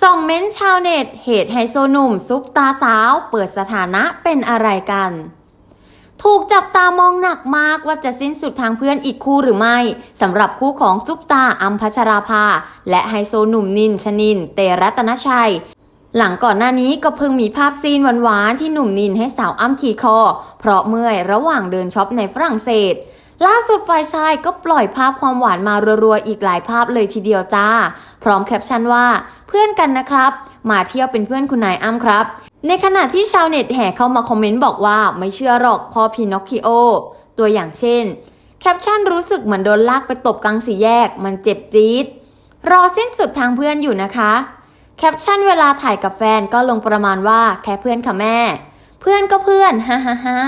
ส่องเม้นชาวเน็ต เหตุไฮโซหนุ่มซุปตาสาว เปิดสถานะเป็นอะไรกัน ถูกจับตามองหนักมากว่าจะสิ้นสุดทางเพื่อนอีกคู่หรือไม่สำหรับคู่ของซุปตาอัมพัชราภา และไฮโซหนุ่มนินชนิน เตรัตนชัย หลังก่อนหน้านี้ก็เพิ่งมีภาพซีนหวานๆที่หนุ่มนินให้สาวอ้ำขี่คอ เพราะเมื่อยระหว่างเดินช็อปในฝรั่งเศสล่าสุดฝ่ายชายก็ปล่อยภาพความหวานมารัวๆ อีกหลายภาพเลยทีเดียวจ้า พร้อมแคปชั่นว่า เพื่อนกันนะครับ มาเที่ยวเป็นเพื่อนคุณนายอ้ำครับ ในขณะที่ชาวเน็ตแห่เข้ามาคอมเมนต์บอกว่าไม่เชื่อหรอกพ่อพีนอคคิโอ ตัวอย่างเช่น แคปชั่นรู้สึกเหมือนโดนลากไปตบกลางสี่แยก มันเจ็บจี๊ดรอสิ้นสุดทางเพื่อนอยู่นะคะแคปชั่นเวลาถ่ายกับแฟนก็ลงประมาณว่าแค่เพื่อนค่ะแม่ เพื่อนก็เพื่อนฮ่าฮ่าฮ่า